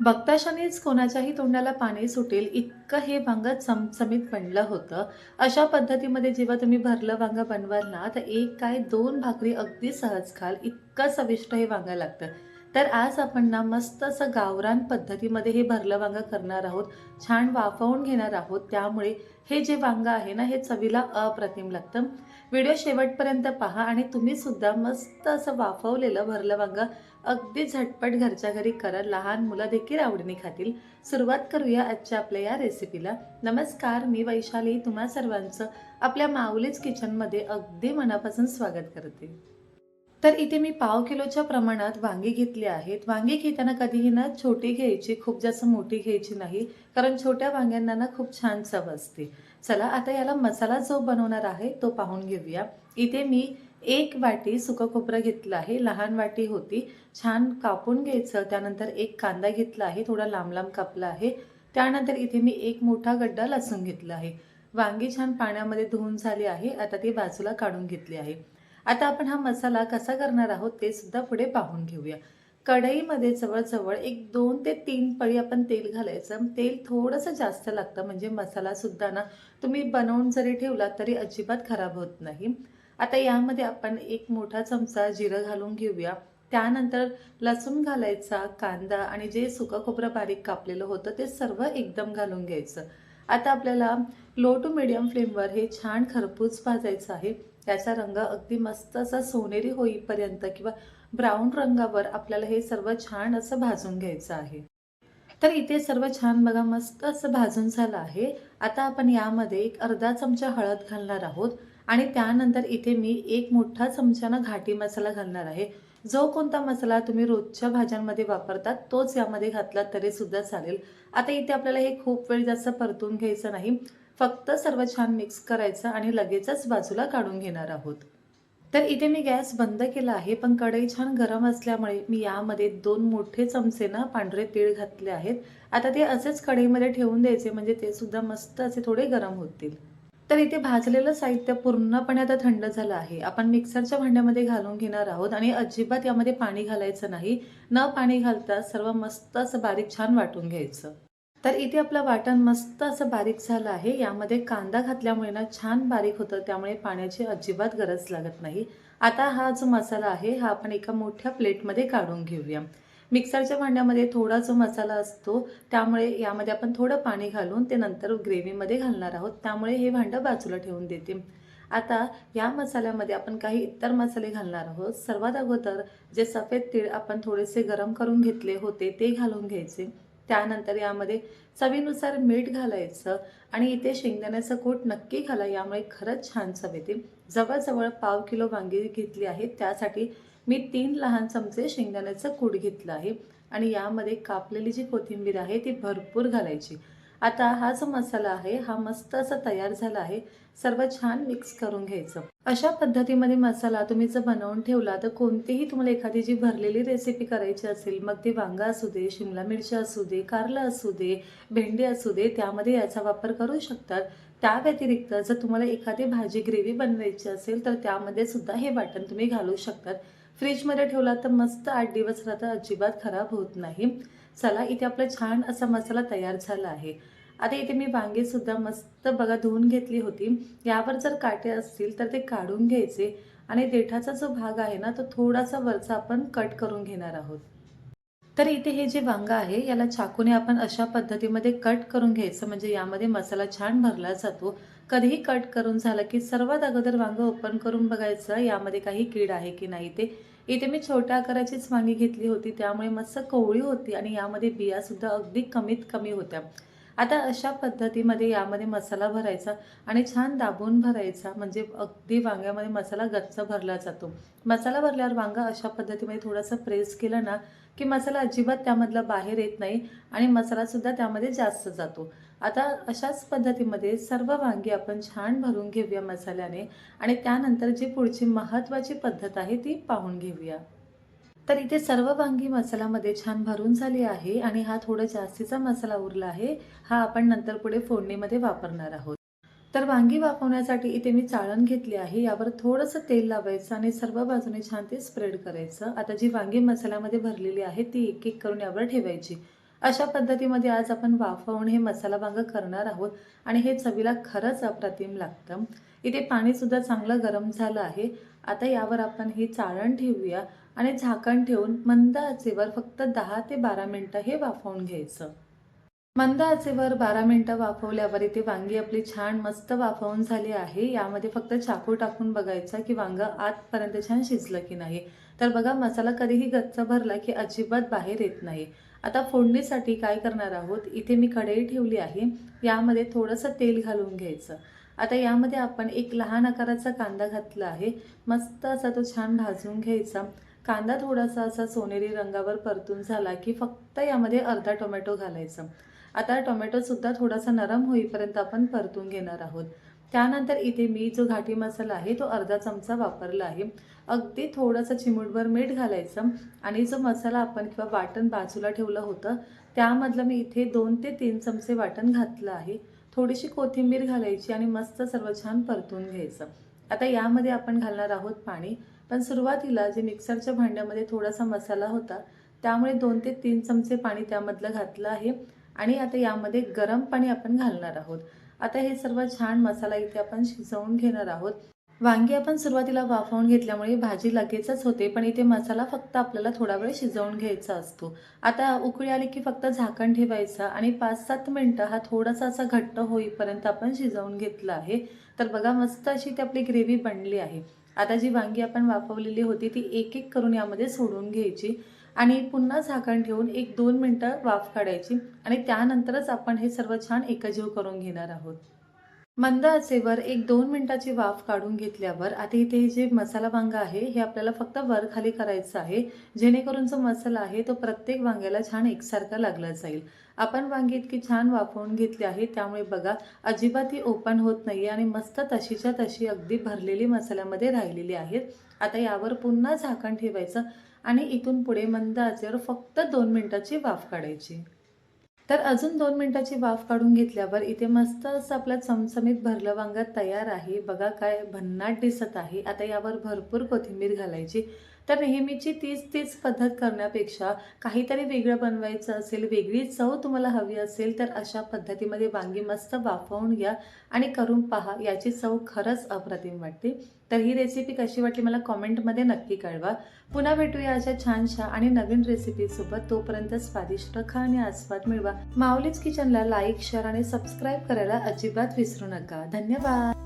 बघताशानेच कोणाच्याही तोंडाला पाणी सुटेल इतकं हे वांग चमचमीत बनलं होतं. अशा पद्धतीमध्ये जेव्हा तुम्ही भरलं वांग बनवाल ना तर एक काय दोन भाकरी अगदी सहज खाल. इतकं चविष्ट हे वांग लागतं. तर आज आपण ना मस्त असं गावरान पद्धतीमध्ये हे भरलं वांग करणार आहोत. छान वाफवून घेणार आहोत. त्यामुळे हे जे वांग आहे ना हे चवीला अप्रतिम लागतं. व्हिडिओ शेवटपर्यंत पहा आणि तुम्ही सुद्धा मस्त असं वाफवलेलं भरलं वांगं अगदी झटपट घरच्या घरी करा लहान मुलं देखील आवडीने खातील. सुरुवात करूया आजच्या आपल्या या रेसिपीला नमस्कार मी वैशाली. तुम्हा सर्वांचं आपल्या माऊलीच किचनमध्ये अगदी मनापासून स्वागत करते. तर इथे मी पाव किलोच्या प्रमाणात वांगी घेतली आहेत. वांगी घेताना कधीही ना छोटी घ्यायची खूप जास्त मोठी घ्यायची नाही कारण छोट्या वांग्यांना ना खूप छान चव असते. चला आता याला मसाला जो बनवणार आहे तो पाहून घेऊया. इथे मी एक वाटी सुकं खोबरं घेतलं आहे. लहान वाटी होती. छान कापून घ्यायचं. त्यानंतर एक कांदा घेतला आहे. थोडा लांब लांब कापला आहे. त्यानंतर इथे मी एक मोठा गड्डा लसूण घेतला आहे. वांगी छान पाण्यामध्ये धुवून झाली आहे. आता ती बाजूला काढून घेतली आहे. आता आपण हा मसाला कसा करणार आहोत ते सुद्धा पुढे पाहून घेऊया. कढईमध्ये जवळजवळ एक दोन ते तीन पळी आपण तेल घालायचं. तेल थोडंसं जास्त लागतं. म्हणजे मसालासुद्धा ना तुम्ही बनवून जरी ठेवला तरी अजिबात खराब होत नाही. आता यामध्ये आपण एक मोठा चमचा जिरं घालून घेऊया. त्यानंतर लसूण घालायचा कांदा आणि जे सुकं खोबरं बारीक कापलेलं होतं ते सर्व एकदम घालून घ्यायचं. आता आपल्याला लो टू मिडियम फ्लेमवर हे छान खरपूस भाजायचं आहे. त्याचा रंग अगदी मस्त असा सोनेरी होईपर्यंत किंवा ब्राऊन रंगावर आपल्याला हे सर्व छान असं भाजून घ्यायचं आहे. तर इथे सर्व छान बघा मस्त असं भाजून झालं आहे. आता आपण यामध्ये एक अर्धा चमचा हळद घालणार आहोत. आणि त्यानंतर इथे मी एक मोठा चमच्यानं घाटी मसाला घालणार आहे. जो कोणता मसाला तुम्ही रोजच्या भाज्यांमध्ये वापरतात तोच यामध्ये घातला तरी सुद्धा चालेल. आता इथे आपल्याला हे खूप वेळ जास्त परतून घ्यायचं नाही. फक्त सर्व छान मिक्स करायचं आणि लगेचच बाजूला काढून घेणार आहोत. तर इथे मी गॅस बंद केला आहे पण कढई छान गरम असल्यामुळे मी यामध्ये दोन मोठे चमचे ना पांढरे तीळ घातले आहेत. आता ते असेच कढईमध्ये ठेवून द्यायचे म्हणजे ते सुद्धा मस्त असे थोडे गरम होतील. तर इथे भाजलेलं साहित्य पूर्णपणे आता थंड झालं आहे. आपण मिक्सरच्या भांड्यामध्ये घालून घेणार आहोत आणि अजिबात यामध्ये पाणी घालायचं नाही. न पाणी घालता सर्व मस्त असं बारीक छान वाटून घ्यायचं. तर इथे आपलं वाटण मस्त असं बारीक झालं आहे. यामध्ये कांदा घातल्यामुळे ना छान बारीक होतं त्यामुळे पाण्याची अजिबात गरज लागत नाही. आता हा जो मसाला आहे हा आपण एका मोठ्या प्लेटमध्ये काढून घेऊया. मिक्सरच्या भांड्यामध्ये थोडा जो मसाला असतो त्यामुळे यामध्ये आपण थोडं पाणी घालून ते नंतर ग्रेव्हीमध्ये घालणार आहोत. त्यामुळे हे भांडं बाजूला ठेवून देते. आता या मसाल्यामध्ये आपण काही इतर मसाले घालणार आहोत. सर्वात अगोदर जे सफेद तीळ आपण थोडेसे गरम करून घेतले होते ते घालून घ्यायचे. त्यानंतर यामध्ये चवीनुसार मीठ घालायचं आणि इथे शेंगदाण्याचं कूट नक्की घाला यामुळे खरंच छान चव येते. जवळजवळ पाव किलो वांगी घेतली आहे त्यासाठी मी तीन लहान चमचे शेंगदाण्याचं कूड घेतलं आहे आणि यामध्ये कापलेली जी कोथिंबीर आहे ती भरपूर घालायची. आता हा जो मसाला आहे हा मस्त असा तयार झाला आहे सर्व छान मिक्स करून घ्यायचं. अशा पद्धतीमध्ये मसाला तुम्ही जर बनवून ठेवला तर कोणतीही तुम्हाला एखादी जी भरलेली रेसिपी करायची असेल मग ते वांगा असू दे शिमला मिरची असू दे कारलं असू दे भेंडी असू दे त्यामध्ये याचा वापर करू शकतात. त्या व्यतिरिक्त जर तुम्हाला एखादी भाजी ग्रेव्ही बनवायची असेल तर त्यामध्ये सुद्धा हे वाटण तुम्ही घालू शकतात. फ्रीजमध्ये ठेवला तर मस्त आठ दिवस राहतं अजिबात खराब होत नाही. चला इथे आपला छान असा मसाला तयार झाला आहे. आता इथे मी वांगे सुद्धा मस्त बघा धुवून घेतली होती. यावर जर काटे असतील तर ते काढून घ्यायचे. आणि देठाचा जो भाग आहे ना तो थोडासा वरचा आपण कट करून घेणार आहोत. तर इथे हे जे वांग आहे याला चाकूने आपण अशा पद्धतीमध्ये कट करून घ्यायचं. म्हणजे यामध्ये मसाला छान भरला जातो. कधीही कट करून झालं की सर्वात अगोदर वांग ओपन करून बघायचं यामध्ये काही कीड आहे की नाही ते. इथे मी छोट्या आकाराचीच वांगी घेतली होती त्यामुळे मस्त कोवळी होती आणि यामध्ये बियासुद्धा अगदी कमीत कमी होत्या. आता अशा पद्धतीमध्ये यामध्ये मसाला भरायचा आणि छान दाबून भरायचा म्हणजे अगदी वांग्यामध्ये मसाला गच्च भरला जातो. मसाला भरल्यावर वांगा अशा पद्धतीमध्ये थोडासा प्रेस केलं ना की मसाला अजिबात त्यामधला बाहेर येत नाही आणि मसालासुद्धा त्यामध्ये जास्त जातो. आता अशाच पद्धतीमध्ये सर्व वांगी आपण छान भरून घेऊया मसाल्याने आणि त्यानंतर जी पुढची महत्त्वाची पद्धत आहे ती पाहून घेऊया. तर इथे सर्व वांगी मसाल्यामध्ये छान भरून झाली आहे आणि हा थोडा जास्तीचा मसाला उरला आहे हा आपण नंतर पुढे फोडणीमध्ये वापरणार आहोत. तर वांगी वापरण्यासाठी इथे मी चाळण घेतली आहे यावर थोडंसं तेल लावायचं आणि सर्व बाजूने छान ते स्प्रेड करायचं. आता जी वांगी मसाल्यामध्ये भरलेली आहे ती एक एक करून यावर ठेवायची. अशा पद्धतीमध्ये आज आपण वाफवून हे मसाला वांगं करणार आहोत. आणि हे चवीला खरंच अप्रतिम लागतं. इथे पाणीसुद्धा चांगलं गरम झालं आहे. आता यावर आपण ही चाळण ठेवूया. आणि झाकण ठेवून मंद आचेवर फक्त दहा ते बारा मिनटं हे वाफवून घ्यायचं. मंद आचेवर बारा मिनटं वाफवल्यावर इथे वांगी आपली छान मस्त वाफवून झाली आहे. यामध्ये फक्त चाकू टाकून बघायचा की वांगं आतपर्यंत छान शिजलं की नाही. तर बघा मसाला कधीही गच्च भरला की अजिबात बाहेर येत नाही. आता फोडणीसाठी काय करणार आहोत? इथे मी कढई ठेवली आहे. यामध्ये थोडंसं तेल घालून घ्यायचं. आता यामध्ये आपण एक लहान आकाराचा कांदा घातला आहे. मस्त असा तो छान भाजून घ्यायचा. कांदा थोडासा असा सोनेरी रंगावर परतून झाला की फक्त यामध्ये अर्धा टोमॅटो घालायचा. आता टोमॅटोसुद्धा थोडासा नरम होईपर्यंत आपण परतून घेणार आहोत. त्यानंतर इथे मी जो घाटी मसाला आहे तो अर्धा चमचा वापरला आहे. अगदी थोडंसं चिमूटभर मीठ घालायचं आणि जो मसाला आपण किंवा वाटण बाजूला ठेवलं होतं त्यामधलं मी इथे दोन ते तीन चमचे वाटण घातलं आहे. थोडीशी कोथिंबीर घालायची आणि मस्त सर्व छान परतून घ्यायचं. आता यामध्ये आपण घालणार आहोत पाणी. पण सुरुवातीला जे मिक्सरच्या भांड्यामध्ये थोडासा मसाला होता त्यामुळे दोन ते तीन चमचे पाणी त्यामधलं घातलं आहे. आणि आता यामध्ये गरम पाणी आपण घालणार आहोत. आता हे सर्व छान मसाला इथे आपण शिजवून घेणार आहोत. वांगी आपण सुरुवातीला वाफवून घेतल्यामुळे भाजी लगेचच होते पण इथे मसाला फक्त आपल्याला थोडा वेळ शिजवून घ्यायचा असतो. आता उकळी आली की फक्त झाकण ठेवायचं आणि पाच सात मिनटं हा थोडासा असा घट्ट होईपर्यंत आपण शिजवून घेतला आहे. तर बघा मस्त अशी ती आपली ग्रेव्ही बनली आहे. आता जी वांगी आपण वाफवलेली होती ती एक एक करून यामध्ये सोडून घ्यायची. आणि पुन्हा झाकण ठेवून एक दोन मिनटं वाफ काढायची आणि त्यानंतरच आपण हे सर्व छान एकजीव करून घेणार आहोत. मंद आचेवर एक दोन मिनिटाची वाफ काढून घेतल्यावर आता इथे हे जे मसाला वांगा आहे हे आपल्याला फक्त वर खाली करायचं आहे. जेणेकरून जो मसाला आहे तो प्रत्येक वांग्याला छान एकसारखा लागला जाईल. आपण वांगी इतकी छान वाफवून घेतली आहे त्यामुळे बघा अजिबात ही ओपन होत नाही आणि मस्त तशीच्या तशी अगदी भरलेली मसाल्यामध्ये राहिलेली आहेत. आता यावर पुन्हा झाकण ठेवायचं आणि इथून पुढे मंद आचेवर फक्त दोन मिनिटाची वाफ काढायची. तर अजून दोन मिनिटाची वाफ काढून घेतल्यावर इथे मस्त असं आपलं चमचमीत भरलं वांग तयार आहे. बघा काय भन्नाट दिसत आहे. आता यावर भरपूर कोथिंबीर घालायची. तर नेहमीची तीच तीच पद्धत करण्यापेक्षा काहीतरी वेगळं बनवायचं असेल वेगळी चव तुम्हाला हवी असेल तर अशा पद्धतीमध्ये वांगी मस्त वाफवून घ्या आणि करून पहा याची चव खरंच अप्रतिम वाटते. तर ही रेसिपी कशी वाटली मला कॉमेंटमध्ये नक्की कळवा. पुन्हा भेटूया अशा छानशा आणि नवीन रेसिपीसोबत तोपर्यंत स्वादिष्ट खा आणि आस्वाद मिळवा. माऊलीच किचनला लाईक शेअर आणि सबस्क्राईब करायला अजिबात विसरू नका. धन्यवाद!